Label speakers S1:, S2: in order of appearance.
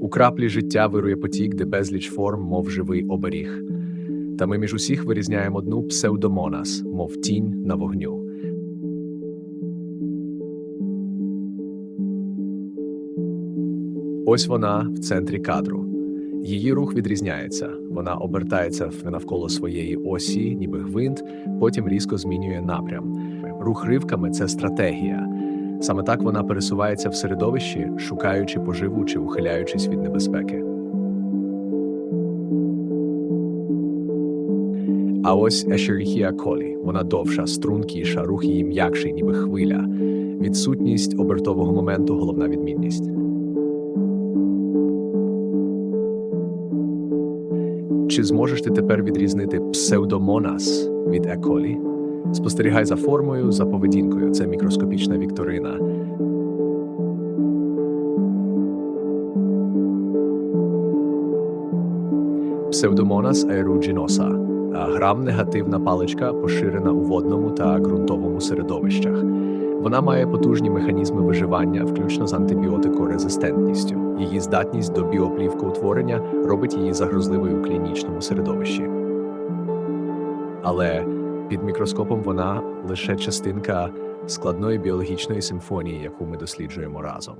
S1: У краплі життя вирує потік, де безліч форм, мов живий оберіг. Та ми між усіх вирізняємо одну псевдомонас, мов тінь на вогню. Ось вона в центрі кадру. Її рух відрізняється. Вона обертається навколо своєї осі, ніби гвинт, потім різко змінює напрям. Рух ривками це стратегія. Саме так вона пересувається в середовищі, шукаючи поживу чи ухиляючись від небезпеки. А ось Ешеріхія колі. Вона довша, стрункіша, рух її м'якший, ніби хвиля. Відсутність обертового моменту головна відмінність. Чи зможеш ти тепер відрізнити псевдомонас від еколі? Спостерігай за формою, за поведінкою. Це мікроскопічна вікторина. Псевдомонас аерuginosa – грам-негативна паличка, поширена у водному та ґрунтовому середовищах. Вона має потужні механізми виживання, включно з антибіотикорезистентністю. Її здатність до біоплівкоутворення робить її загрозливою у клінічному середовищі. Але під мікроскопом вона лише частинка складної біологічної симфонії, яку ми досліджуємо разом.